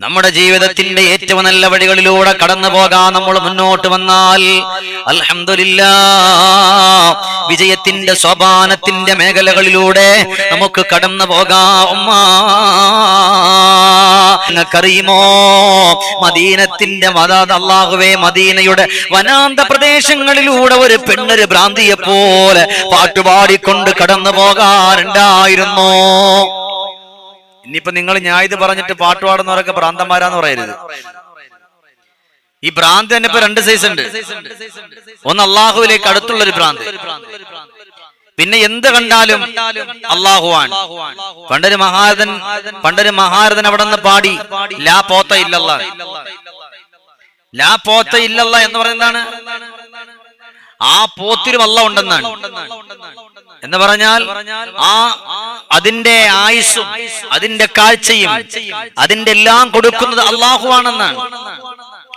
നമ്മുടെ ജീവിതത്തിന്റെ ഏറ്റവും നല്ല വഴികളിലൂടെ കടന്നു പോകാൻ നമ്മൾ മുന്നോട്ട് വന്നാൽ അലഹമില്ല വിജയത്തിന്റെ സോപാനത്തിന്റെ മേഖലകളിലൂടെ നമുക്ക് കടന്നു പോകാം. ഉമ്മ നിങ്ങൾക്കറിയുമോ? മദീനത്തിന്റെ മത അള്ളാഹുവേ മദീനയുടെ വനാന്ത പ്രദേശങ്ങളിലൂടെ ഒരു പെണ്ണൊരു ഭ്രാന്തിയെ പോലെ പാട്ടുപാടിക്കൊണ്ട് കടന്നു പോകാറുണ്ടായിരുന്നു. ഇനിയിപ്പോ നിങ്ങൾ ഞാൻ ഇത് പറഞ്ഞിട്ട് പാട്ട് പാടുന്നവരൊക്കെ ഭ്രാന്തന്മാരാന്ന് പറയരുത്. ഈ ഭ്രാന്ത് തന്നെ ഇപ്പൊ രണ്ട് സൈസ് ഉണ്ട്. ഒന്ന് അള്ളാഹുവിലേക്ക് അടുത്തുള്ള ഒരു ഭ്രാന്ത്. പിന്നെ എന്ത് കണ്ടാലും അള്ളാഹുവാൻ പണ്ടൊരു മഹാരഥൻ പണ്ടൊരു മഹാരഥൻ അവിടെ നിന്ന് പാടി ലാ പോത്ത ഇല്ലല്ല. ലാ പോത്ത ഇല്ലല്ല എന്ന് പറയുന്നതാണ്. ആ പോത്തിലും അല്ല ഉണ്ടെന്നാണ്. എന്ന് പറഞ്ഞാൽ ആ അതിന്റെ ആയുസ്സും അതിന്റെ കാഴ്ചയും അതിന്റെ എല്ലാം കൊടുക്കുന്നത് അള്ളാഹുവാണെന്നാണ്.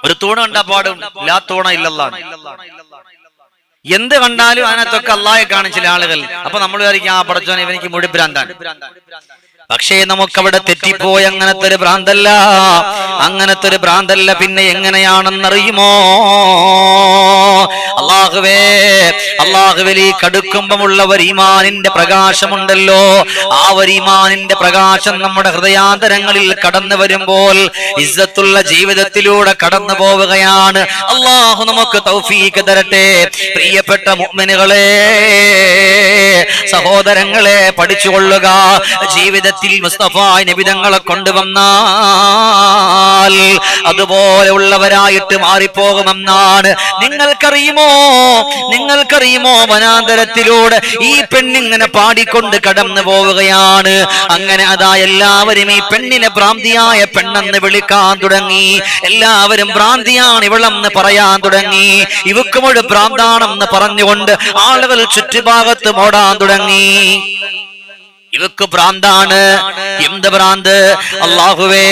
ഒരു തൂണ കണ്ടാ പാടും. ലാ തൂണ ഇല്ലല്ല എന്ത് കണ്ടാലും അതിനകത്തൊക്കെ അള്ളാഹെ കാണിച്ച ആളുകൾ? അപ്പൊ നമ്മൾ വിചാരിക്കും ആ പടച്ചോനെ ഇവനിക്ക് മുടി ഭ്രാന്താണ് പക്ഷേ നമുക്കവിടെ തെറ്റിപ്പോയി അങ്ങനത്തെ ഒരു ഭ്രാന്തല്ല. അങ്ങനത്തെ ഒരു ഭ്രാന്തല്ല. പിന്നെ എങ്ങനെയാണെന്നറിയുമോ? അള്ളാഹുവേ അള്ളാഹുവിൽ ഈ കടുക്കുമ്പമുള്ള വരിമാനിന്റെ പ്രകാശമുണ്ടല്ലോ. ആ വരിമാനിന്റെ പ്രകാശം നമ്മുടെ ഹൃദയാന്തരങ്ങളിൽ കടന്നു വരുമ്പോൾ ഇസ്സത്തുള്ള ജീവിതത്തിലൂടെ കടന്നു പോവുകയാണ്. അള്ളാഹു നമുക്ക് തൗഫീക്ക് തരട്ടെ. പ്രിയപ്പെട്ട മുഗ്മനുകളെ സഹോദരങ്ങളെ പഠിച്ചുകൊള്ളുക. ജീവിതത്തിൽ മുസ്തഫ നബിതങ്ങളെ കൊണ്ടുവന്നാൽ അതുപോലെയുള്ളവരായിട്ട് മാറിപ്പോകുമെന്നാണ്. നിങ്ങൾക്കറിയുമോ? നിങ്ങൾക്കറിയുമോ വനാന്തരത്തിലൂടെ ഈ പെണ്ണിങ്ങനെ പാടിക്കൊണ്ട് കടന്നു പോവുകയാണ്? അങ്ങനെ അതാ എല്ലാവരും ഈ പെണ്ണിനെ ഭ്രാന്തിയായ പെണ്ണെന്ന് വിളിക്കാൻ തുടങ്ങി. എല്ലാവരും ഭ്രാന്തിയാണ് ഇവളെന്ന് പറയാൻ തുടങ്ങി. ഇവക്കുമൊഴി ഭ്രാന്താണെന്ന് പറഞ്ഞുകൊണ്ട് ആളുകൾ ചുറ്റുഭാഗത്ത് മോടാൻ തുടങ്ങി. ഇവക്ക് ഭ്രാന്താണ് എന്ത് ഭ്രാന്ത് അള്ളാഹുവേ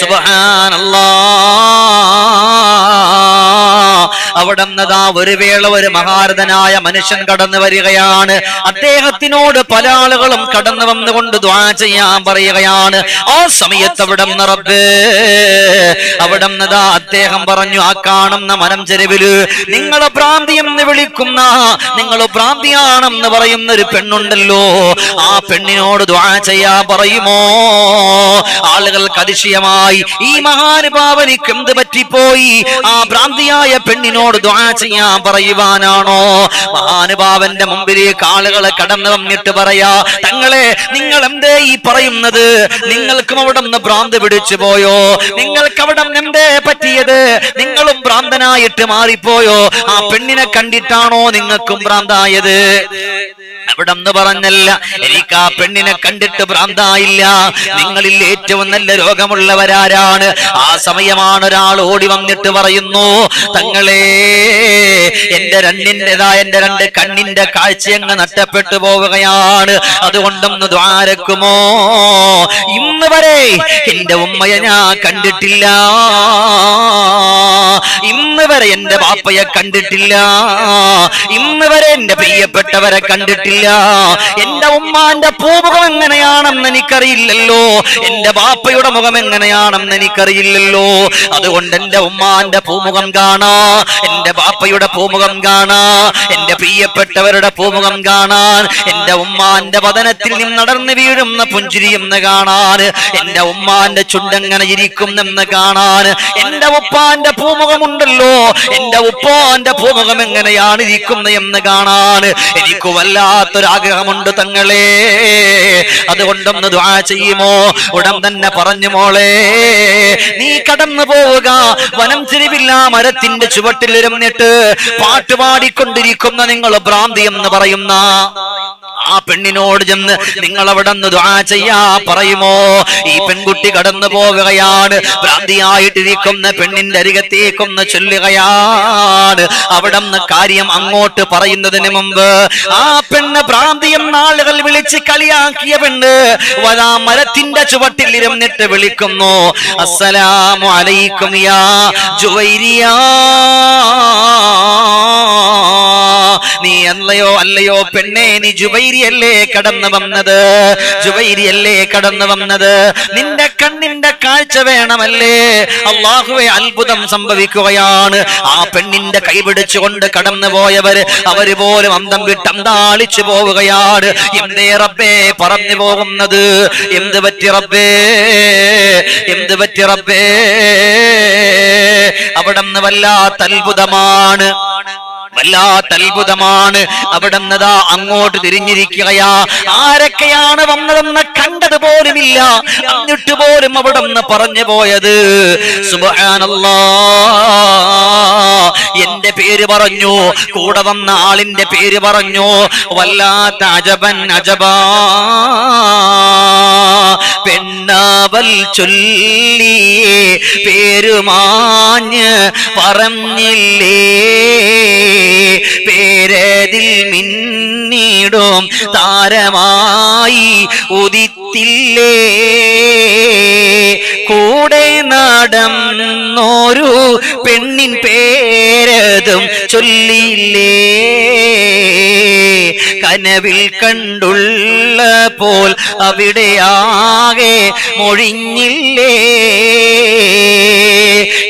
സുബഹാനല്ലാ അവിടെ നിന്നതാ ഒരു വേള ഒരു മഹാരഥനായ മനുഷ്യൻ കടന്നു വരികയാണ്. അദ്ദേഹത്തിനോട് പല ആളുകളും കടന്നു വന്നുകൊണ്ട് ദ്വാ ചെയ്യാൻ പറയുകയാണ്. ആ സമയത്ത് അവിടെ നിറബ് അവിടെ നിന്നതാ അദ്ദേഹം പറഞ്ഞു ആ കാണുന്ന മനം ചെരുവിൽ നിങ്ങളെ പ്രാന്തി എന്ന് വിളിക്കുന്ന നിങ്ങൾ പ്രാന്തിയാണെന്ന് പറയുന്ന ഒരു പെണ്ണുണ്ടല്ലോ. ആ പെണ്ണിനോട് ദ്വാ ചെയ്യാൻ പറയുമോ? ആളുകൾക്ക് അതിശയമായി ഈ മഹാനുഭാവനിക്ക് എന്ത് പറ്റിപ്പോയി? ആ ഭ്രാന്തിയായ പെണ്ണിനോട് ദ്വാ ചെയ്യാൻ പറയുവാനാണോ? മഹാനുഭാവന്റെ മുമ്പിലേക്ക് ആളുകളെ കടന്നു വന്നിട്ട് പറയാ തങ്ങളെ നിങ്ങൾ എന്തേ ഈ പറയുന്നത്? നിങ്ങൾക്കും അവിടെ നിന്ന് ഭ്രാന്ത് പിടിച്ചു പോയോ? നിങ്ങൾക്ക് അവിടെ എന്തേ പറ്റിയത്? നിങ്ങളും ഭ്രാന്തനായിട്ട് മാറിപ്പോയോ? ആ പെണ്ണിനെ കണ്ടിട്ടാണോ നിങ്ങൾക്കും ഭ്രാന്തായത്? അവിടെ നിന്ന് പറഞ്ഞല്ല എനിക്ക് ആ പെണ്ണിനെ കണ്ടിട്ട് ഭ്രാന്തായില്ല. നിങ്ങളിൽ ഏറ്റവും നല്ല രോഗമുള്ളവരാരാണ്. ആ സമയമാണ് ഒരാൾ ഓടി വന്നിട്ട് പറയുന്നു തങ്ങളെ എന്റെ രണ്ടിന്റെതാ എന്റെ രണ്ട് കണ്ണിന്റെ കാഴ്ച അങ്ങ് നഷ്ടപ്പെട്ടു പോവുകയാണ്. അതുകൊണ്ടൊന്ന് ദ്വാരക്കുമോ? ഇന്ന് വരെ എന്റെ ഉമ്മയെ ഞാൻ കണ്ടിട്ടില്ല. ഇന്ന് വരെ എന്റെ ബാപ്പയെ കണ്ടിട്ടില്ല. ഇന്ന് വരെ എന്റെ പ്രിയപ്പെട്ടവരെ കണ്ടിട്ടില്ല. എന്റെ ഉമ്മാന്റെ പൂമുഖം എങ്ങനെയാണെന്ന് എനിക്കറിയില്ലല്ലോ. എന്റെ ബാപ്പയുടെ മുഖം എങ്ങനെയാണെന്ന് എനിക്കറിയില്ലല്ലോ. അതുകൊണ്ട് എന്റെ ഉമ്മാന്റെ പൂമുഖം കാണാ. എന്റെ ബാപ്പയുടെ പൂമുഖം കാണാ. എന്റെ പ്രിയപ്പെട്ടവരുടെ പൂമുഖം കാണാൻ. എന്റെ ഉമ്മാന്റെ വതനത്തിൽ നിന്ന് നടന്ന് വീഴുന്ന പുഞ്ചിരിയെന്ന് കാണാൻ. എന്റെ ഉമ്മാന്റെ ചുണ്ടെങ്ങനെ ഇരിക്കുന്നെന്ന് കാണാൻ. എന്റെ ഉപ്പാന്റെ പൂമുഖമുണ്ടല്ലോ എന്റെ ഉപ്പാന്റെ പൂമുഖം എങ്ങനെയാണ് ഇരിക്കുന്നത് എന്ന് കാണാൻ എനിക്ക് വല്ലാത്തൊരാഗ്രഹമുണ്ട് തങ്ങളെ. അതുകൊണ്ടൊന്ന് ദ്വാ ചെയ്യുമോ? ഉടൻ തന്നെ പറഞ്ഞു മോളെ നീ കടന്നു പോവുക. വനം തിരിവില്ല മരത്തിന്റെ ചുവട്ടിലിരുന്നിട്ട് പാട്ടുപാടിക്കൊണ്ടിരിക്കുന്ന നിങ്ങൾ ഭ്രാന്തി എന്ന് പറയുന്ന ആ പെണ്ണിനോട് ചെന്ന് നിങ്ങൾ അവിടെ നിന്ന് ചെയ്യാ പറയുമോ? ഈ പെൺകുട്ടി കടന്നു പോവുകയാണ്. ഭ്രാന്തിയായിട്ടിരിക്കുന്ന പെണ്ണിന്റെ അരികത്തേക്കൊന്ന് ചൊല്ലുകയാണ്. അവിടെ നിന്ന് കാര്യം അങ്ങോട്ട് പറയുന്നതിന് മുമ്പ് ആ പെണ്ണ് ഭ്രാന്തി എന്നാളുകൾ വിളിച്ച് കളിയാക്കിയ പെണ്ണ് വരാ മരത്തിന്റെ ചുവട്ടിൽ ഇരുന്നിട്ട് വിളിക്കുന്നു. അസ്സലാമു അലൈക്കും യാ ജുവൈരിയാ. നീ അല്ലയോ അല്ലയോ പെണ്ണേ നീ ജുബൈരിയല്ലേ കടന്നു വന്നത്? ജുബൈരിയല്ലേ കടന്നു വന്നത്? നിന്റെ കണ്ണിന്റെ കാഴ്ച വേണമല്ലേ? അള്ളാഹുവെ അത്ഭുതം സംഭവിക്കുകയാണ്. ആ പെണ്ണിന്റെ കൈപിടിച്ചുകൊണ്ട് കടന്നു പോയവര് അവർ പോലും അന്തം വിട്ട് അന്താളിച്ചു പോവുകയാണ്. എന്തേ റബ്ബേ പറഞ്ഞു പോകുന്നത്? എന്ത് പറ്റി റബ്ബേ? എന്ത് പറ്റി റബ്ബേ? അവിടെ നിന്ന് വല്ലാത്ത അത്ഭുതമാണ്. വല്ലാത്ത അത്ഭുതമാണ്. അവിടെ നിന്നതാ അങ്ങോട്ട് തിരിഞ്ഞിരിക്കുകയാ. ആരൊക്കെയാണ് വന്നതെന്ന് കണ്ടത് പോലുമില്ല. എന്നിട്ട് പോലും അവിടെ നിന്ന് പറഞ്ഞു പോയത്. സുബാനല്ലാ എന്റെ പേര് പറഞ്ഞു. കൂടെ വന്ന ആളിന്റെ പേര് പറഞ്ഞു. വല്ലാത്ത അജബൻ അജബാ പെണ്ണാവൽ ചൊല്ലി പേരുമാഞ്ഞ് പറഞ്ഞില്ലേ? പേരതിൽ മിന്നിടും താരമായി ഉദിത്തില്ലേ? കൂടെ നടന്നോരു പെണ്ണിൻ പേരതും ചൊല്ലിയില്ലേ? കനവിൽ കണ്ടുള്ള പോൽ അവിടെ ആകെ മൊഴിഞ്ഞില്ലേ?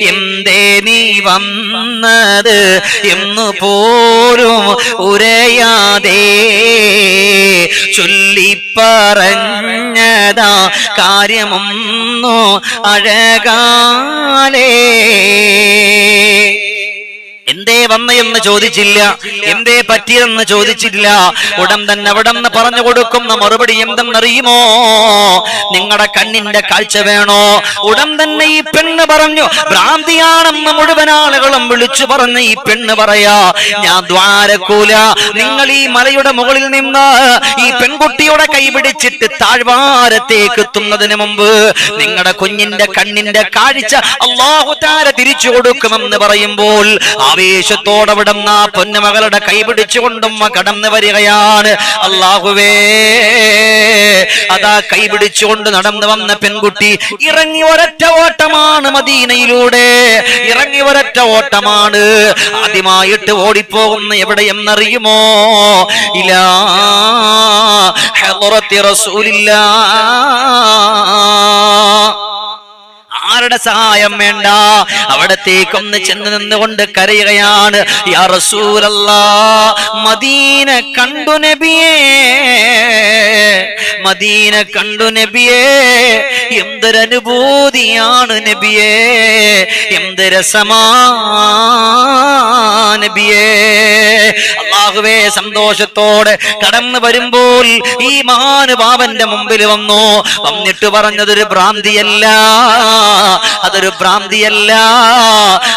എന്തേ നീ വന്നത് എന്ന് പോലും ഉരയാതെ? ചൊല്ലിപ്പറഞ്ഞതാ കാര്യമൊന്നു അഴകാലേ? എന്തേ വന്നയെന്ന് ചോദിച്ചില്ല. എന്തേ പറ്റിയെന്ന് ചോദിച്ചില്ല. ഉടൻ തന്നെ അവിടെ നിന്ന് പറഞ്ഞു കൊടുക്കുന്ന മറുപടി എന്തെന്നറിയുമോ? നിങ്ങളുടെ കണ്ണിന്റെ കാഴ്ച വേണോ? ഉടൻ തന്നെ ഈ പെണ്ണ് പറഞ്ഞു ഭ്രാന്തിയാണെന്ന് മുഴുവൻ ആളുകളും വിളിച്ചു പറഞ്ഞ ഈ പെണ്ണ് പറയാ. ഞാൻ ദ്വാരക്കൂല. നിങ്ങൾ ഈ മലയുടെ മുകളിൽ നിന്ന് ഈ പെൺകുട്ടിയുടെ കൈ പിടിച്ചിട്ട് താഴ്വാരത്തേക്ക് എത്തുന്നതിന് മുമ്പ് നിങ്ങളുടെ കുഞ്ഞിന്റെ കണ്ണിന്റെ കാഴ്ച അള്ളാഹു താര തിരിച്ചു കൊടുക്കുമെന്ന് പറയുമ്പോൾ ആവേശത്തോടെ ആ പൊന്നുമകളുടെ കൈപിടിച്ചുകൊണ്ടും കടന്നു വരികയാണ്. അള്ളാഹുവേ അതാ കൈപിടിച്ചുകൊണ്ട് നടന്നു വന്ന പെൺകുട്ടി ഇറങ്ങി ഒരറ്റ ഓട്ടമാണ് മദീനയിലൂടെ. ഇറങ്ങി ഒരറ്റ ഓട്ടമാണ്. ആദ്യമായിട്ട് ഓടിപ്പോകുന്ന എവിടെയെന്നറിയുമോ ഇലാ റസൂലില്ലാ. ആരുടെ സഹായം വേണ്ട? അവിടത്തേക്കൊന്ന് ചെന്ന് നിന്നുകൊണ്ട് കരയുകയാണ്. മദീന കണ്ടു നബിയേ മദീന കണ്ടു നബിയേ എന്തൊരനുഭൂതിയാണ് നബിയേ എന്ത് രസമാ നബിയേ. അള്ളാഹുവേ സന്തോഷത്തോടെ കടന്നു വരുമ്പോൾ ഈ മഹാനുഭാവന്റെ മുമ്പിൽ വന്നു. വന്നിട്ട് പറഞ്ഞതൊരു ഭ്രാന്തിയല്ല. അതൊരു ഭ്രാന്തിയല്ല.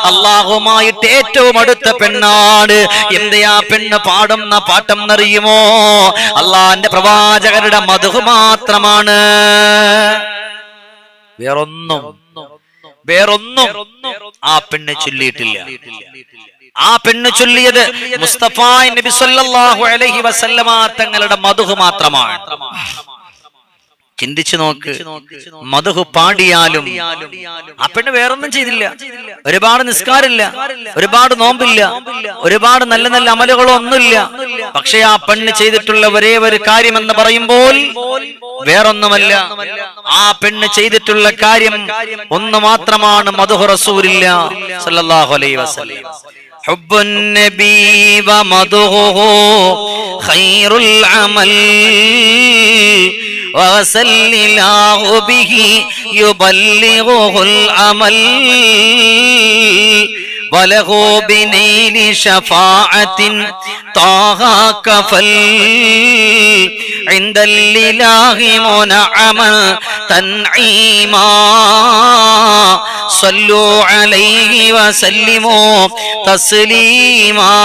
അള്ളാഹുമായിട്ട് ഏറ്റവും അടുത്ത പെണ്ണാണ്. എന്തെയാ പെണ്ണ് പാടുന്ന പാട്ടം എന്നറിയുമോ അള്ളാന്റെ പ്രവാചകരുടെ മധു മാത്രമാണ്. വേറൊന്നും വേറൊന്നും ആ പെണ്ണ് ചൊല്ലിയിട്ടില്ല. ആ പെണ്ണ് ചൊല്ലിയത് മുസ്തഫ നബി സല്ലല്ലാഹു അലൈഹി വസല്ലമ തങ്ങളുടെ മധു മാത്രമാണ്. ചിന്തിച്ചു നോക്ക് മധു പാടിയാലും ആ പെണ്ണ് വേറൊന്നും ചെയ്തില്ല ഒരുപാട് നിസ്കാരമില്ല ഒരുപാട് നോമ്പില്ല ഒരുപാട് നല്ല നല്ല അമലുകളോ ഒന്നുമില്ല പക്ഷെ ആ പെണ്ണ് ചെയ്തിട്ടുള്ള ഒരേ ഒരു കാര്യം എന്ന് പറയുമ്പോൾ വേറൊന്നുമല്ല ആ പെണ്ണ് ചെയ്തിട്ടുള്ള കാര്യം ഒന്ന് മാത്രമാണ് മധു റസൂലില്ല സല്ലല്ലാഹു അലൈഹി വസല്ലം حب النبي ومدحه خير العمل وصل الله به يبلغه الأمل وله بنيل شفاعة طه كفل عند الإله منعما تنعيما صلوا عليه وسلموا تسليما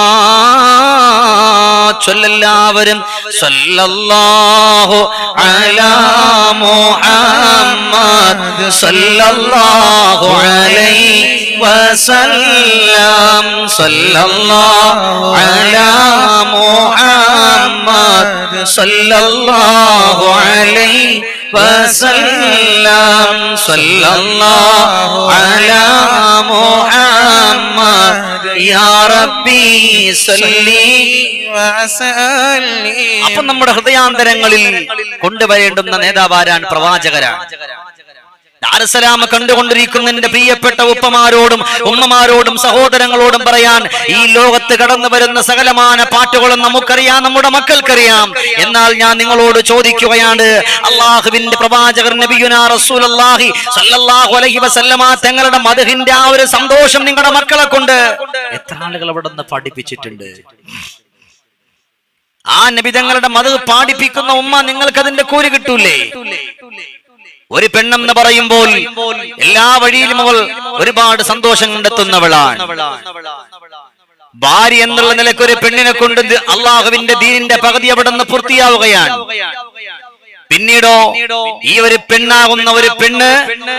ചൊല്ലെല്ലാവരും സല്ലല്ലാഹു അലാ മുഹമ്മദ് സല്ലല്ലാഹു അലൈഹി വസല്ലം സല്ലല്ലാഹു അലാ മുഹമ്മദ് സല്ലല്ലാഹു അലൈഹി وسلم صلى الله على محمد يا ربي صلي അപ്പൊ നമ്മുടെ ഹൃദയാന്തരങ്ങളിൽ കൊണ്ടുവരേണ്ടുന്ന നേതാവാരാൻ പ്രവാചകരാണ് ദാരസലാമ കണ്ടുകൊണ്ടിരിക്കുന്ന എന്റെ പ്രിയപ്പെട്ട ഉപ്പമാരോടും ഉമ്മമാരോടും സഹോദരങ്ങളോടും പറയാൻ ഈ ലോകത്ത് കടന്നു വരുന്ന സകലമാന പാട്ടുകളും നമുക്കറിയാം നമ്മുടെ മക്കൾക്കറിയാം. എന്നാൽ ഞാൻ നിങ്ങളോട് ചോദിക്കുകയാണ് അള്ളാഹുവിന്റെ പ്രവാചകർ അലൈഹി വസല്ലമ തങ്ങളുടെ മധുഹിന്റെ ആ ഒരു സന്തോഷം നിങ്ങളുടെ മക്കളെ കൊണ്ട്. എത്ര ആളുകൾ അവിടെ നിന്ന് പഠിപ്പിച്ചിട്ടുണ്ട്? ആ നബിതങ്ങളുടെ മത് പാടിപ്പിക്കുന്ന ഉമ്മ നിങ്ങൾക്ക് അതിന്റെ കൂലി കിട്ടൂലേ? ഒരു പെണ്ണെന്ന് പറയുമ്പോൾ എല്ലാ വഴിയിലും അവൾ ഒരുപാട് സന്തോഷം കണ്ടെത്തുന്നവളാണ്. ഭാര്യ എന്നുള്ള നിലയ്ക്ക് ഒരു പെണ്ണിനെ കൊണ്ട് അള്ളാഹുവിന്റെ ദീനിന്റെ പകുതി അവിടെ നിന്ന് പൂർത്തിയാവുകയാണ്. പിന്നീടോ ഈ ഒരു പെണ്ണാകുന്ന ഒരു പെണ്ണ്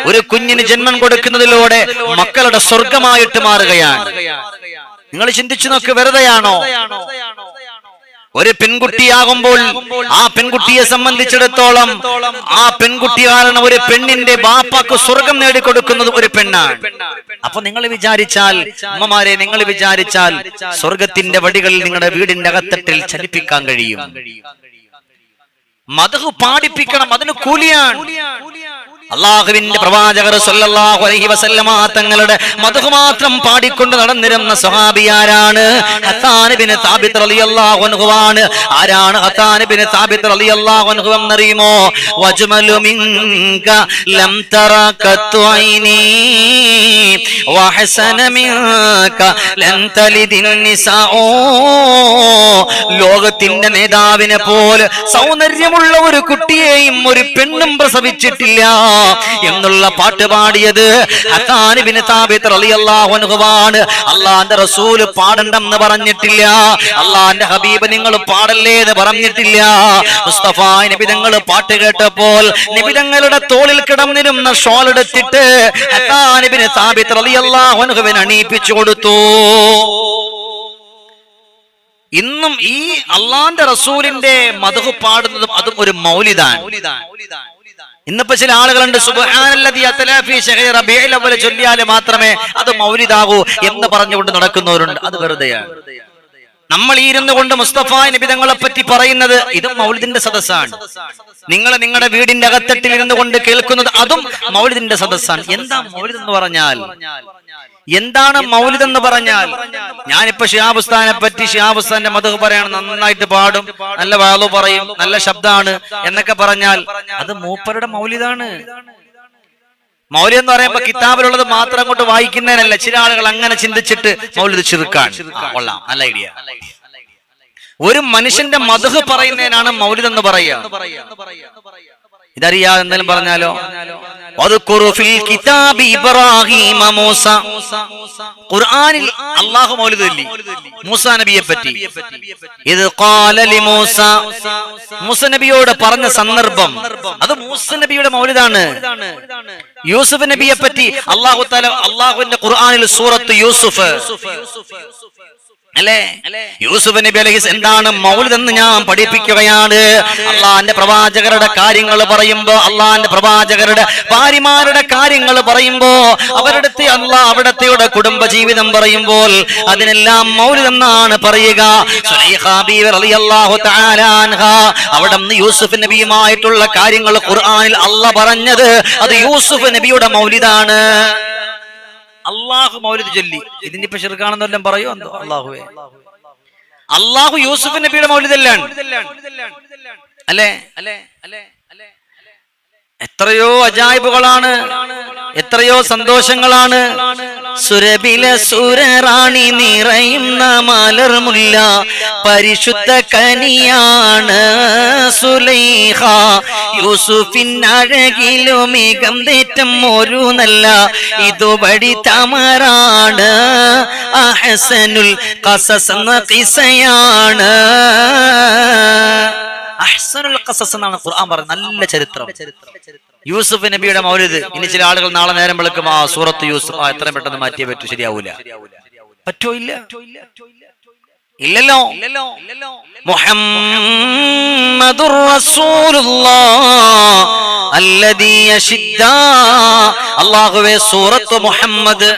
ഒരു കുഞ്ഞിന് ജന്മം കൊടുക്കുന്നതിലൂടെ മക്കളുടെ സ്വർഗമായിട്ട് മാറുകയാണ്. നിങ്ങൾ ചിന്തിച്ചു നോക്ക് വെറുതെയാണോ? ഒരു പെൺകുട്ടിയാകുമ്പോൾ ആ പെൺകുട്ടിയെ സംബന്ധിച്ചിടത്തോളം ആ പെൺകുട്ടി കാരണം ഒരു പെണ്ണിന്റെ ബാപ്പാക്ക് സ്വർഗം നേടിക്കൊടുക്കുന്നത് ഒരു പെണ്ണാണ്. അപ്പൊ നിങ്ങൾ വിചാരിച്ചാൽ അമ്മമാരെ നിങ്ങൾ വിചാരിച്ചാൽ സ്വർഗത്തിന്റെ വടികൾ നിങ്ങളുടെ വീടിന്റെ അകത്തട്ടിൽ ചലിപ്പിക്കാൻ കഴിയും. മധു പാടിപ്പിക്കണം അതിന് കൂലിയാണ്. അള്ളാഹുവിന്റെ പ്രവാചകർ സല്ലല്ലാഹു അലൈഹി വസല്ലമ തങ്ങളുടെ മധു മാത്രം പാടിക്കൊണ്ട് നടന്നിരുന്ന സ്വഹാബിയാരാണ് ഹത്താൻ ബിൻ സാബിത് റളിയല്ലാഹു ആണ് ആരാണ് ഹത്താൻ ബിൻ സാബിത് റളിയല്ലാഹു അൻഹു എന്നറിയുമോ? വജ്മലു മിൻക ലം തറ ഖത്തു ഐനി വഹസന മിൻക ലൻ തലിദിൻ നിസാഉ. ലോകത്തിന്റെ നേതാവിനെ പോലെ സൗന്ദര്യമുള്ള ഒരു കുട്ടിയെയും ഒരു പെണ്ണും പ്രസവിച്ചിട്ടില്ല. എന്നുള്ള പാട്ട് പാടിയത് അള്ളാന്റെ റസൂൽ പാടണ്ടെന്ന് പറഞ്ഞിട്ടില്ല. അള്ളാന്റെ ഹബീബ് നിങ്ങൾ പാടല്ലേ എന്ന് പറഞ്ഞിട്ടില്ല. മുസ്തഫ നബി തങ്ങൾ പാട്ട് കേട്ടപ്പോൾ നിബിതങ്ങളുടെ തോളിൽ കിടന്നിരുന്ന ഷോൾ എടുത്തിട്ട് അൻഹുവിന് അണിയിപ്പിച്ചു കൊടുത്തു. ഇന്നും ഈ അള്ളാന്റെ റസൂലിന്റെ മധു പാടുന്നതും അതും ഒരു മൗലിദാണ് ഇന്നിപ്പോ ചില ആളുകളുണ്ട് ചൊല്ലിയാൽ മാത്രമേ അത് മൗലിതാകൂ എന്ന് പറഞ്ഞുകൊണ്ട് നടക്കുന്നവരുണ്ട്. അത് വെറുതെയാണ് നമ്മൾ ഈ ഇരുന്നു കൊണ്ട് മുസ്തഫ നിബിതങ്ങളെ പറ്റി പറയുന്നത് ഇത് മൗലിദിന്റെ സദസ്സാണ്. നിങ്ങൾ നിങ്ങളുടെ വീടിന്റെ അകത്തട്ടിൽ ഇരുന്നു കൊണ്ട് കേൾക്കുന്നത് അതും മൗലിദിന്റെ സദസ്സാണ്. എന്താ മൗലിദ് എന്ന് പറഞ്ഞാൽ? എന്താണ് മൗലിദ് എന്ന് പറഞ്ഞാൽ ഞാനിപ്പോ ഷിയാബുസ്ഥാനെ പറ്റി ഷിയാബുസ്ഥാന്റെ മധു പറയാണ് നന്നായിട്ട് പാടും നല്ല വാളു പറയും നല്ല ശബ്ദമാണ് എന്നൊക്കെ പറഞ്ഞാൽ അത് മൂപ്പരുടെ മൗലിദാണ് മൗലി എന്ന് പറയുമ്പോ കിതാബിലുള്ളത് മാത്രം അങ്ങോട്ട് വായിക്കുന്നതിനല്ല ചില ആളുകൾ അങ്ങനെ ചിന്തിച്ചിട്ട് മൗലിദ് ചെറുക്കാൻ കൊള്ളാം നല്ല ഐഡിയ. ഒരു മനുഷ്യന്റെ മധു പറയുന്നതിനാണ് മൗലിദ് എന്ന് പറയുക. ഇതറിയാ എന്തെങ്കിലും പറഞ്ഞാലോ? ഖുർആനിൽ മൂസ നബിയെ പറ്റി. മൂസ. മൂസ നബിയോട് പറഞ്ഞ സന്ദർഭം. അത് മൂസ നബിയുടെ മൗലിദാണ്. യൂസുഫ് നബിയെ പറ്റി അല്ലാഹു തആല അല്ലാഹുവിന്റെ ഖുർആനിൽ സൂറത്ത് യൂസുഫ്. അല്ലേ? യൂസുഫ് നബി അലഹിസ് എന്താണ് മൗലിതെന്ന് ഞാൻ പഠിപ്പിക്കുകയാണ്? അള്ളാന്റെ പ്രവാചകരുടെ കാര്യങ്ങൾ പറയുമ്പോ അള്ളാന്റെ പ്രവാചകരുടെ ഭാര്യമാരുടെ കാര്യങ്ങൾ പറയുമ്പോ അവരുടെ അല്ല അവിടത്തെയുടെ കുടുംബ ജീവിതം പറയുമ്പോൾ അതിനെല്ലാം മൗലിതെന്നാണ് പറയുക. അവിടെ നിന്ന് യൂസുഫ് നബിയുമായിട്ടുള്ള കാര്യങ്ങൾ ഖുർആാനിൽ അല്ല പറഞ്ഞത് അത് യൂസുഫ് നബിയുടെ മൗലിദാണ് അള്ളാഹു മൗലിദ് ചൊല്ലി ഇതിന്റെ ഇപ്പൊ ഷിർക്കാണെന്നെല്ലാം പറയോ എന്തോ അള്ളാഹുവേ. അള്ളാഹു യൂസുഫ് നബിയുടെ മൗലിദല്ലാണ് അല്ലേ? അല്ലേ? അല്ലേ? അല്ലേ? എത്രയോ അജായിബുകളാണ് എത്രയോ സന്തോഷങ്ങളാണ്. സുരബില സുരറാണി നിറയുന്ന മലർമുല്ല പരിശുദ്ധ കനിയാണ് സുലൈഹ. യൂസുഫിൻ അഴകിലോ മേഘം തേറ്റം ഒരു നല്ല. ഇതുവഴി തമറാണ് അഹസനുൽ കസസ് എന്ന കിസയാണ്. അഹസനുൽ ഖസസ് എന്നാണ് ഖുർആൻ പറഞ്ഞത് നല്ല ചരിത്രം. യൂസുഫ് നബിയുടെ മൗലിദ്. ഇനി ചില ആളുകൾ നാളെ നേരം വെളുക്കും ആ സൂറത്ത് യൂസുഫ്. ആ എത്രയും പെട്ടെന്ന് മാറ്റിയേ പറ്റൂ? ശരിയാവൂല. പറ്റോ ഇല്ല? ഇല്ലല്ലോ. മുഹമ്മദുർ അള്ളാഹുവേ സൂറത്ത് മുഹമ്മദ്.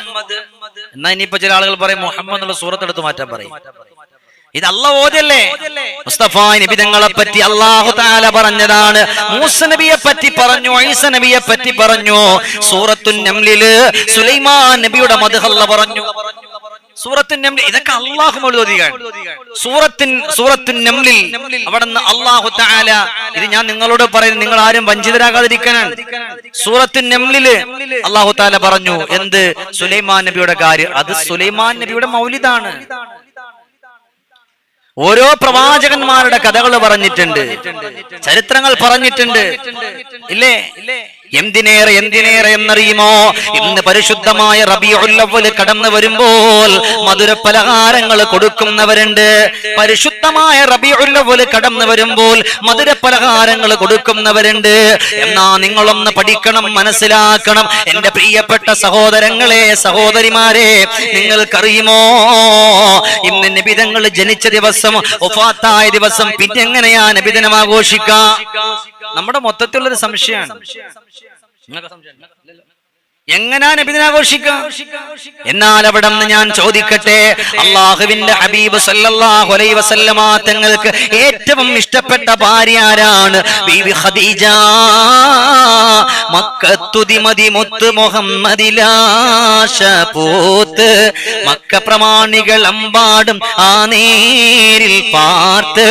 എന്നാ ഇനിയിപ്പോ ചില ആളുകൾ പറയും മുഹമ്മദ് എന്നുള്ള സൂറത്ത് എടുത്ത് മാറ്റാൻ പറയും. ഇത് അല്ല ഓതല്ലേ? മുസ്തഫ നബി തങ്ങളെ പറ്റി അള്ളാഹു താല പറഞ്ഞതാണ്. മൂസ നബിയെ പറ്റി പറഞ്ഞു ഐസ നബിയെ പറ്റി പറഞ്ഞു. സൂറത്തു നംലിൽ സുലൈമാൻ നബിയുടെ മധുഹല്ല പറഞ്ഞു. സൂറത്തുൻ ഇതൊക്കെ അള്ളാഹു നംലിൽ താല ഇത് ഞാൻ നിങ്ങളോട് പറയുന്നത് നിങ്ങൾ ആരും വഞ്ചിതരാകാതിരിക്കാനാണ്. സൂറത്തുൻ നംലിൽ അള്ളാഹു താല പറഞ്ഞു എന്ത്? സുലൈമാൻ നബിയുടെ കാര്യം. അത് സുലൈമാൻ നബിയുടെ മൗലിദാണ്. ഓരോ പ്രവാചകന്മാരുടെ കഥകൾ പറഞ്ഞിട്ടുണ്ട്. ചരിത്രങ്ങൾ പറഞ്ഞിട്ടുണ്ട്. ഇല്ലേ? എന്തിനേറെ എന്തിനേറെ എന്നറിയുമോ? ഇന്ന് പരിശുദ്ധമായ റബിയുള്ളവൽ കടന്നു വരുമ്പോൾ മധുര പലഹാരങ്ങൾ കൊടുക്കുന്നവരുണ്ട്. പരിശുദ്ധമായ റബിയുള്ളവൽ കടന്നു വരുമ്പോൾ മധുര പലഹാരങ്ങൾ കൊടുക്കുന്നവരുണ്ട്. എന്നാ നിങ്ങളൊന്ന് പഠിക്കണം മനസ്സിലാക്കണം. എന്റെ പ്രിയപ്പെട്ട സഹോദരങ്ങളെ സഹോദരിമാരെ നിങ്ങൾക്കറിയുമോ? ഇന്ന് നിബിതങ്ങൾ ജനിച്ച ദിവസം ഒഫാത്തായ ദിവസം പിന്നെങ്ങനെയാ നബിദിനം ആഘോഷിക്കാം? നമ്മുടെ മൊത്തത്തിലുള്ള ഒരു സംശയമാണ് നിങ്ങൾക്ക് സംശയം? എങ്ങനാ നബിദിനാഘോഷിക്കാം എന്നാൽ അവിടെ നിന്ന് ഞാൻ ചോദിക്കട്ടെ അള്ളാഹുവിന്റെ ഹബീബ് സല്ലല്ലാഹു അലൈഹി വസല്ലമ തങ്ങൾക്ക് ഏറ്റവും ഇഷ്ടപ്പെട്ട ഭാര്യ ആരാണ്? ബീവി ഖദീജ. മക്കത്തുതി മതി മുത്ത് മുഹമ്മദിലാശ പോത്ത് മക്ക പ്രമാണികൾ അമ്പാടും ആ നേരിൽ പാർത്ത്.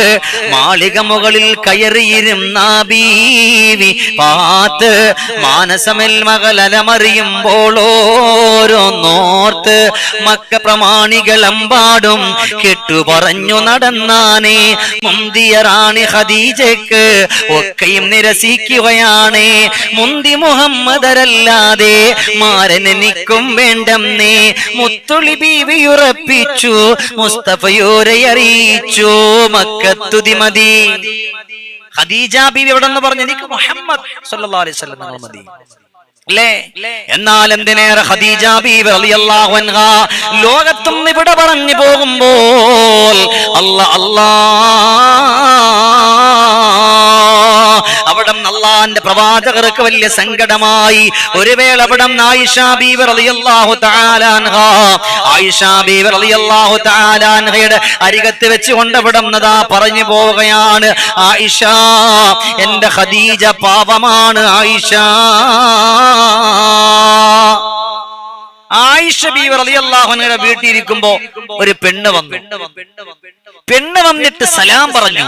മാളിക മുകളിൽ കയറിയിരുന്ന ബീവി പാത്ത്. മാനസമെൽ മാനസമിൽ മകളലമറിയുമ്പോൾ ഓരോന്നോർത്ത് മക്ക പ്രമാണികൾ അമ്പാടും കെട്ടു പറഞ്ഞു നടന്നാനേ മുന്തിയ റാണി ഖദീജക്ക് ഒക്കെയും നിരസിക്കുകയാണ് മുന്തി മുഹമ്മദരല്ലാതെ മാരനെനിക്കും വേണ്ടെന്നേ മുത്തുളി ബീവി ഉറപ്പിച്ചു മുസ്തഫയോരെ അറിയിച്ചു മക്കത്തുതി മതി. ഖദീജ ബീവി എവിടെ നിന്ന് പറഞ്ഞു? എനിക്ക് മുഹമ്മദ് സല്ലല്ലാഹു അലൈഹി വസല്ലം മതി. എന്നാൽ എന്തിനേറെ ഖദീജ ബീവി റളിയല്ലാഹു അൻഹ ലോകത്തും ഇവിടെ പറഞ്ഞു പോകുമ്പോൾ അല്ല അല്ലാ അവിടെ അള്ളാന്റെ പ്രവാചകർക്ക് വലിയ സങ്കടമായി. ഒരു വേള അവിടം ബീവർ ബീവർ അരികത്ത് വെച്ച് കൊണ്ടവിടുന്നതാ പറഞ്ഞു പോവുകയാണ്. ആയിഷ എന്റെ ഖദീജ പാപമാണ് ആയിഷ. ആയിഷ ബീവർ വീട്ടിൽ ഇരിക്കുമ്പോ ഒരു പെണ്ണ് വന്നു. പെണ്ണ് വന്നിട്ട് സലാം പറഞ്ഞു.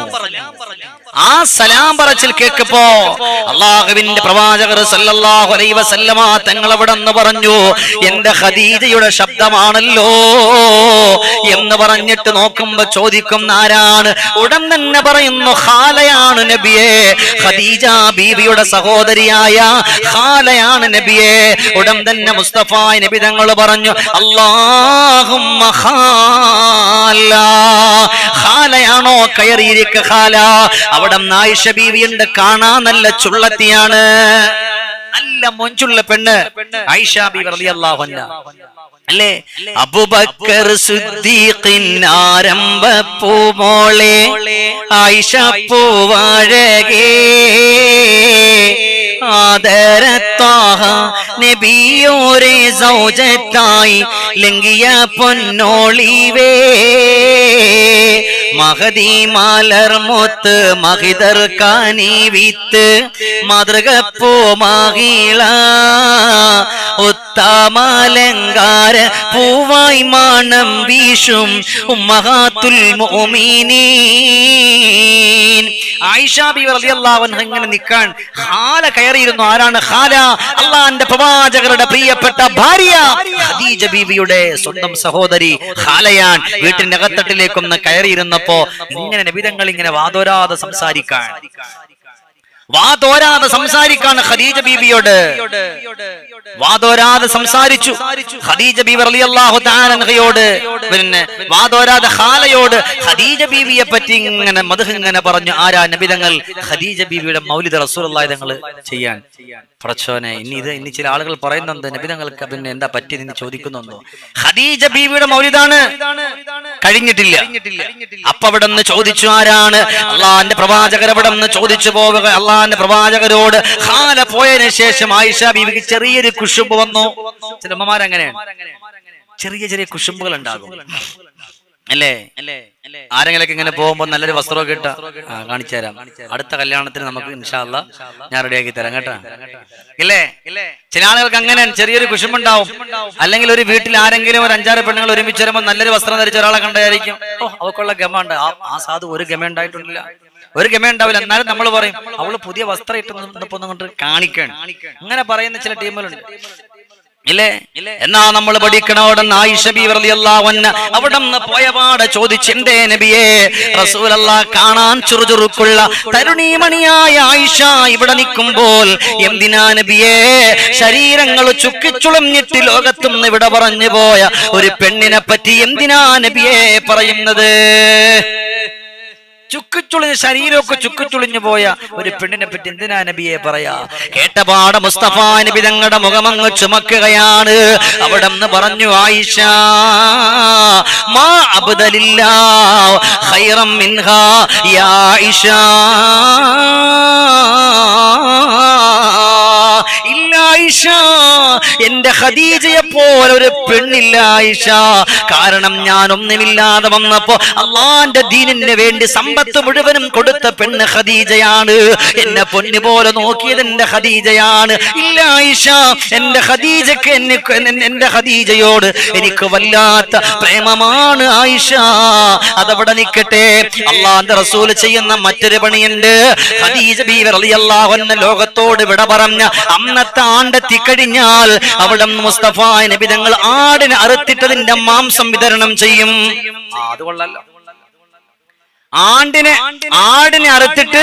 ആ സലാം പറച്ചിൽ കേൾക്കപ്പോ അള്ളാഹുവിന്റെ പ്രവാചകർ സല്ലല്ലാഹു അലൈഹി വസല്ലമ തങ്ങൾ പറഞ്ഞു എന്റെ ഖദീജയുടെ ശബ്ദമാണല്ലോ എന്ന് പറഞ്ഞിട്ട് നോക്കുമ്പോ ചോദിക്കും ആരാണ്? ഉടൻ തന്നെ പറയുന്നു ഖാലയാണ് നബിയെ. ഖദീജ ബീവിയുടെ സഹോദരിയായ ഖാലയാണ് നബിയെ. ഉടൻ തന്നെ മുസ്തഫ നബി തങ്ങൾ പറഞ്ഞു അല്ലാഹുമ്മ ഖാല. ഖാലയാണോ കയറിയിരിക്ക ഖാല? അവിടെ നായിഷ ബീവിയുണ്ട് കാണാ? നല്ല ചുള്ളത്തിയാണ്. നല്ല മൊഞ്ചുള്ള പെണ്ണ്. ഐഷാ ബീവി റളിയല്ലാഹു അൻഹ. അല്ലേ? അബുബക്കർ ആരംഭ പൂമോളെ ആയിഷ പൂവാഴകേ ആദരത്താഹ നബിയോരെ സൗജത്തായി ലംഘിയ പൊന്നോളിവേ. മഹദി മലർമൊത്ത് മഹിതർ കാനി വിത്ത് മാതൃകപ്പോ മഹിള ഉത്തമലങ്കാര പൂവായി മാണം വീശും ഉമ്മഹാത്തുൽ അൻഹ ഇങ്ങനെ നിൽക്കാൻ ഖാല കയറിയിരുന്നു. ആരാണ് ഹാല അള്ളാന്റെ പ്രവാചകരുടെ പ്രിയപ്പെട്ട ഭാര്യ ഖദീജ ബീവിയുടെ സ്വന്തം സഹോദരി ഹാലയാൻ വീട്ടിന്റെ അകത്തട്ടിലേക്കൊന്ന് കയറിയിരുന്നപ്പോ ഇങ്ങനെ നബിതങ്ങൾ ഇങ്ങനെ വാതോരാതെ സംസാരിക്കാൻ. വാതോരാതെ സംസാരിക്കാണ് ഖദീജ ബീബിയോട്. വാതോരാതെ സംസാരിച്ചു. ഖദീജ ബീബി റളിയല്ലാഹു തആല അൻഹയോട്. പിന്നെ വാതോരാതെ ഖാലയോട് ഖദീജ ബീബിയെ പറ്റി ഇങ്ങനെ മദഹ് ഇങ്ങനെ പറഞ്ഞു. ആരാ നബിതങ്ങൾ ഖദീജ ബീബിയുടെ മൗലിദ് റസൂലുള്ളാഹി തങ്ങൾ ചെയ്യാൻ. പ്രച്ചോനെ ഇനി ഇത് ഇനി ചില ആളുകൾ പറയുന്നുണ്ട് നബിതങ്ങൾക്ക് പിന്നെ എന്താ പറ്റി എന്ന് ചോദിക്കുന്നുണ്ടോ? ഖദീജ ബീബിയുടെ മൗലിദാണ്. കഴിഞ്ഞിട്ടില്ല. അപ്പൊ അവിടെ നിന്ന് ചോദിച്ചു ആരാണ്? അള്ളാന്റെ പ്രവാചകർ നിന്ന് ചോദിച്ചു പോവുക അള്ളാന്റെ പ്രവാചകരോട് ഹാല പോയതിനു ശേഷം ആയിഷ ബീവിക്ക് ചെറിയൊരു കുശുമ്പ് വന്നു. ചിലമ്മമാരങ്ങനെ ചെറിയ ചെറിയ കുശുമ്പുകൾ ഉണ്ടാകും. അല്ലേ? ആരെങ്കിലൊക്കെ ഇങ്ങനെ പോകുമ്പോ നല്ലൊരു വസ്ത്രമൊക്കെ ഇട്ട കാണിച്ചു തരാം. അടുത്ത കല്യാണത്തിന് നമുക്ക് ഇൻഷാല്ല ഞാൻ റെഡിയാക്കി തരാം കേട്ടോ. ഇല്ലേ? ചില ആളുകൾക്ക് അങ്ങനെ ചെറിയൊരു കുശുമ്പുണ്ടാവും. അല്ലെങ്കിൽ ഒരു വീട്ടിൽ ആരെങ്കിലും ഒരു അഞ്ചാറ് പെണ്ണുങ്ങൾ ഒരുമിച്ച് വരുമ്പോൾ നല്ലൊരു വസ്ത്രം ധരിച്ച ഒരാളെ കണ്ടായിരിക്കും. അവക്കുള്ള ഗമ ഉണ്ട്. ആ- ആ സാധു ഒരു ഗമ ഉണ്ടായിട്ടില്ല. ഒരു ഗമ ഉണ്ടാവില്ല. എന്നാലും നമ്മൾ പറയും അവൾ പുതിയ വസ്ത്രം ഇട്ട് കൊണ്ട് കാണിക്കണം. അങ്ങനെ പറയുന്ന ചില ടീമുകളുണ്ട്. ഇല്ലേ? എന്നാ നമ്മൾ പഠിക്കണോടെന്ന് ആയിഷ ബീവർലിയല്ലാവന്ന അവിടെ നിന്ന് പോയപാട് ചോദിച്ചു എന്തേ നബിയെ റസൂലല്ല കാണാൻ ചുറുചുറുക്കുള്ള തരുണീമണിയായ ആയിഷ ഇവിടെ നിൽക്കുമ്പോൾ എന്തിനാ നബിയെ ശരീരങ്ങൾ ചുക്കിച്ചുളഞ്ഞിട്ട് ലോകത്തും ഇവിടെ പറഞ്ഞു പോയ ഒരു പെണ്ണിനെ പറ്റി എന്തിനാ നബിയെ പറയുന്നത്? ചുക്കുച്ചുളിഞ്ഞ് ശരീരമൊക്കെ ചുക്കിച്ചുളിഞ്ഞു പോയ ഒരു പെണ്ണിനെ പറ്റി എന്തിനാ നബിയെ പറയാ? കേട്ടപാട മുസ്തഫ നബി തങ്ങളുടെ മുഖമങ്ങ് ചുമക്കുകയാണ്. അവിടെ നിന്ന് പറഞ്ഞു ആയിഷ മാ അബ്ദലില്ല ഖൈറം മിൻഹാ യാ ആയിഷ. ആയിഷ. എന്റെ ഖദീജയെ പോലെ ഒരു പെണ്ണില്ല ആയിഷ. കാരണം ഞാൻ ഒന്നുമില്ലാതെ വന്നപ്പോ അള്ളാന്റെ ദീനിന് വേണ്ടി സമ്പത്ത് മുഴുവനും കൊടുത്ത പെണ്ണ് ഖദീജയാണ്. എന്നെ പൊന്നു പോലെ നോക്കിയത് എന്റെ ഖദീജയാണ്. ഇല്ല ആയിഷ എന്റെ ഖദീജക്ക് എന്നെ എന്റെ ഖദീജയോട് എനിക്ക് വല്ലാത്ത പ്രേമമാണ് ആയിഷ. അതവിടെ നിൽക്കട്ടെ അള്ളാന്റെ റസൂൽ ചെയ്യുന്ന മറ്റൊരു പണിയുണ്ട്. ഖദീജ ബീവർ റളിയല്ലാഹു അൻഹ ലോകത്തോട് വിട പറഞ്ഞ അന്നത്തെ ആണ്ടെത്തി കഴിഞ്ഞാൽ അവിടെ മുസ്തഫ നബി തങ്ങൾ ആടിനെ അറുത്തിട്ടതിന്റെ മാംസം വിതരണം ചെയ്യും. ആ, അത് കൊള്ളല്ലോ ആണ്ടിനെ ആടിനെ അറുത്തിട്ട്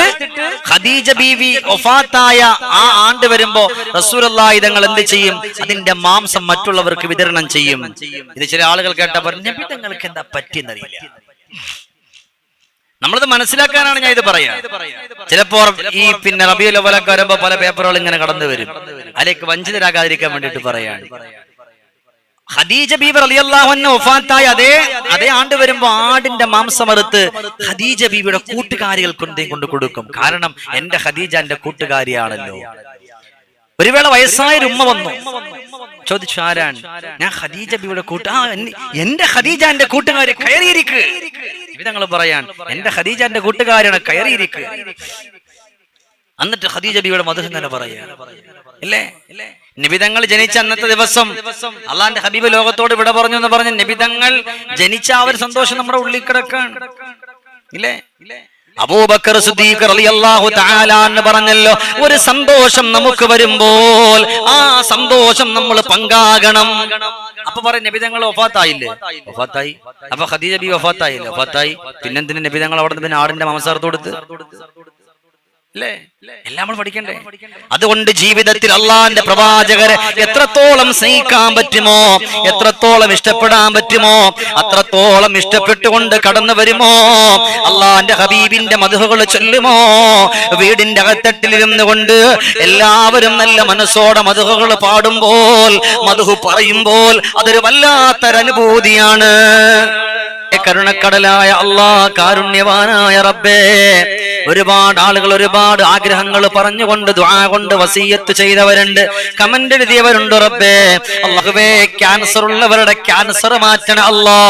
ഖദീജ ബീവി ഒഫാത്തായ ആ ആണ്ട് വരുമ്പോ റസൂലല്ലാഹി തങ്ങൾ എന്ത് ചെയ്യും? അതിന്റെ മാംസം മറ്റുള്ളവർക്ക് വിതരണം ചെയ്യും. ഇത് ചില ആളുകൾ കേട്ടപ്പോൾ നബി തങ്ങൾക്ക് എന്താ പറ്റിയെന്നറിയില്ല. നമ്മളത് മനസ്സിലാക്കാനാണ് ഞാൻ ഇത് പറയാ ചിലപ്പോ ഈ പിന്നെ റബിയ അവലൊക്കെ വരുമ്പോ പല പേപ്പറുകൾ ഇങ്ങനെ കടന്നു വരും. അതിലേക്ക് വഞ്ചിതരാകാതിരിക്കാൻ വേണ്ടിട്ട് പറയാണ്. ഖദീജ ബീബർ ഒഫാത്തായ അതേ അതേ ആണ്ട് വരുമ്പോ ആടിന്റെ മാംസം അറുത്ത് ഖദീജ ബീബിയുടെ കൂട്ടുകാരികൾക്ക് എന്തെങ്കിലും കൊണ്ട് കൊടുക്കും. കാരണം എന്റെ ഖദീജ എന്റെ കൂട്ടുകാരിയാണല്ലോ. ഒരു വേള വയസ്സായ ഉമ്മ വന്നു. ചോദിച്ചു ആരാണ്? ഞാൻ ഖദീജ ബീബിയുടെ കൂട്ട് ആ എന്റെ ഖദീജ എന്റെ കൂട്ടുകാരി കയറിയിരിക്ക്. വിധങ്ങൾ പറയാൻ. എന്റെ ഖദീജന്റെ കൂട്ടുകാരാണ് കയറിയിരിക്കുക എന്നിട്ട് ഖദീജ ബിയുടെ മധു തന്നെ പറയാ അല്ലേ നിബിതങ്ങൾ ജനിച്ച അന്നത്തെ ദിവസം അള്ളാന്റെ ഹബീബ് ലോകത്തോട് വിട പറഞ്ഞു എന്ന് പറഞ്ഞ നിബിതങ്ങൾ ജനിച്ച ആ ഒരു സന്തോഷം നമ്മുടെ ഉള്ളിൽ കിടക്കാണ്. ഇല്ലേ? അബൂബക്കർ സിദ്ദീഖ് റളിയല്ലാഹു തആല പറഞ്ഞല്ലോ ഒരു സന്തോഷം നമുക്ക് വരുമ്പോൾ ആ സന്തോഷം നമ്മൾ പങ്കാകണം. അപ്പൊ പറയും നബിതങ്ങൾ ഒഫാത്തായില്ലേ ഒഫാത്തായി അപ്പൊ ഖദീജ ബി ഒഫാത്തായില്ലേ ഒഫാത്തായി പിന്നെന്തിന് നബിതങ്ങൾ അവിടെ നിന്ന് പിന്നെ ആടിന്റെ മാംസാർത്ത് കൊടുത്ത് അല്ലേ? എല്ലാം നമ്മൾ പഠിക്കണ്ടേ? അതുകൊണ്ട് ജീവിതത്തിൽ അള്ളാന്റെ പ്രവാചകരെ എത്രത്തോളം സ്നേഹിക്കാൻ പറ്റുമോ? എത്രത്തോളം ഇഷ്ടപ്പെടാൻ പറ്റുമോ? അത്രത്തോളം ഇഷ്ടപ്പെട്ടുകൊണ്ട് കടന്നു വരുമോ? അള്ളാന്റെ ഹബീബിന്റെ മധുഹകൾ ചൊല്ലുമോ? വീടിന്റെ അകത്തട്ടിലിരുന്നു കൊണ്ട് എല്ലാവരും നല്ല മനസ്സോടെ മധുഹകൾ പാടുമ്പോൾ മധുഹു പറയുമ്പോൾ അതൊരു വല്ലാത്തൊരനുഭൂതിയാണ്. കരുണക്കടലായ അള്ളാ കാരുണ്യവാനായ റബ്ബേ ഒരുപാട് ആളുകൾ ഒരുപാട് ആഗ്രഹങ്ങൾ പറഞ്ഞുകൊണ്ട് ദുആ കൊണ്ട് വസീയത്ത് ചെയ്തവരുണ്ട്. കമന്റ് എഴുതിയവരുണ്ട് റബ്ബേ? അള്ളാഹുവേ ക്യാൻസർ ഉള്ളവരുടെ ക്യാൻസർ മാറ്റണ അല്ലോ.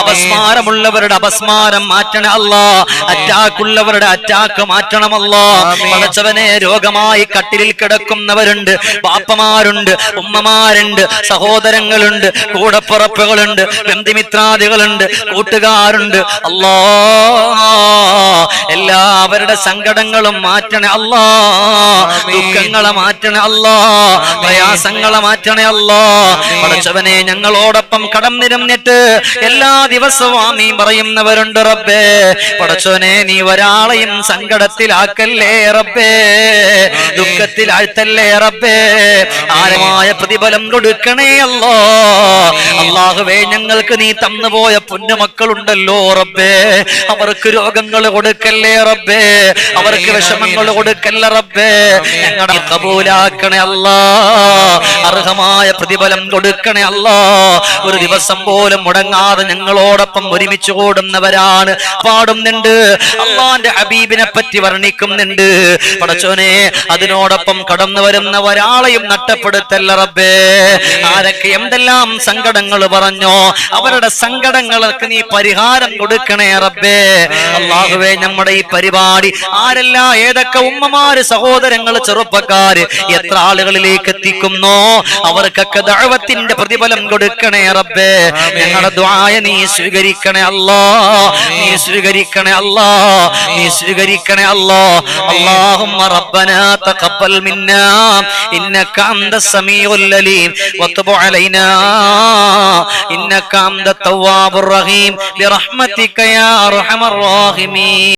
അപസ്മാരമുള്ളവരുടെ അപസ്മാരം മാറ്റണ അല്ലോ. അറ്റാക്ക് ഉള്ളവരുടെ അറ്റാക്ക് മാറ്റണമല്ലോ പടച്ചവനെ രോഗമായി കട്ടിലിൽ കിടക്കുന്നവരുണ്ട്. പാപ്പമാരുണ്ട് ഉമ്മമാരുണ്ട് സഹോദരങ്ങളുണ്ട് കൂടപ്പുറപ്പുകളുണ്ട് ബന്ധുമിത്രാദികളുണ്ട് കൂട്ടുകാരുണ്ട്. അല്ലോ. എല്ലാവരുടെ സങ്കടങ്ങളും മാറ്റണേ അല്ലാ. ദുഃഖങ്ങളെ മാറ്റണേ അല്ലാ. പ്രയാസങ്ങളെ മാറ്റണേ അല്ലാ. പടച്ചവനെ ഞങ്ങളോടൊപ്പം കടം നിരന്നിട്ട് എല്ലാ ദിവസവും ആമീൻ പറയുന്നവരുണ്ട് റബ്ബേ. പടച്ചവനെ നീ ഒരാളെയും സങ്കടത്തിലാക്കല്ലേ റബ്ബേ. ദുഃഖത്തിലാഴ്ത്തല്ലേ റബ്ബേ. ആരമായ പ്രതിഫലം കൊടുക്കണേ അല്ലോ. അള്ളാഹുവേ ഞങ്ങൾക്ക് നീ തന്നുപോയ പൊന്നുമക്കളുണ്ടല്ലോ റബ്ബേ. അവർക്ക് രോഗങ്ങൾ കൊടുക്കല്ലേ റബ്ബേ. അവർക്ക് വിഷമങ്ങൾ കൊടുക്കല്ല റബ്ബേ. ഞങ്ങളുടെ കബൂലാക്കണേ അല്ലാ. അർഹമായ പ്രതിഫലം കൊടുക്കണേ അല്ലാ. ഒരു ദിവസം പോലും മുടങ്ങാതെ ഞങ്ങളോടൊപ്പം ഒരുമിച്ച് കൂടുന്നവരാണ് പാടുന്നുണ്ട്. അള്ളാന്റെ ഹബീബിനെ പറ്റി വർണിക്കുന്നുണ്ട്. പടച്ചോനെ അതിനോടൊപ്പം കടന്നു വരുന്ന ഒരാളെയും നഷ്ടപ്പെടുത്തല്ല റബ്ബേ. ആരൊക്കെ എന്തെല്ലാം സങ്കടങ്ങൾ പറഞ്ഞോ അവരുടെ സങ്കടങ്ങൾക്ക് നീ പരിഹാരം കൊടുക്കണേ റബ്ബേ. അള്ളാഹുവേ നമ്മുടെ ഈ പരിപാടി ആരെല്ലാം ഏതൊക്കെ ഉമ്മമാര് സഹോദരങ്ങൾ ചെറുപ്പക്കാര് എത്ര ആളുകളിലേക്ക് എത്തിക്കുന്നോ അവർക്കൊക്കെ ദഴവത്തിന്റെ പ്രതിഫലം കൊടുക്കണേ റബ്ബേ ഞങ്ങളുടെ ദ്വായ നീ സ്വീകരിക്കണേ അല്ലാ നീ സ്വീകരിക്കണേ അല്ലാ നീ സ്വീകരിക്കണേ അല്ലാ اللهم ربنا تقبل منا انك انت السميع العليم وتب علينا انك انت التواب الرحيم برحمتك يا ارحم الراحمين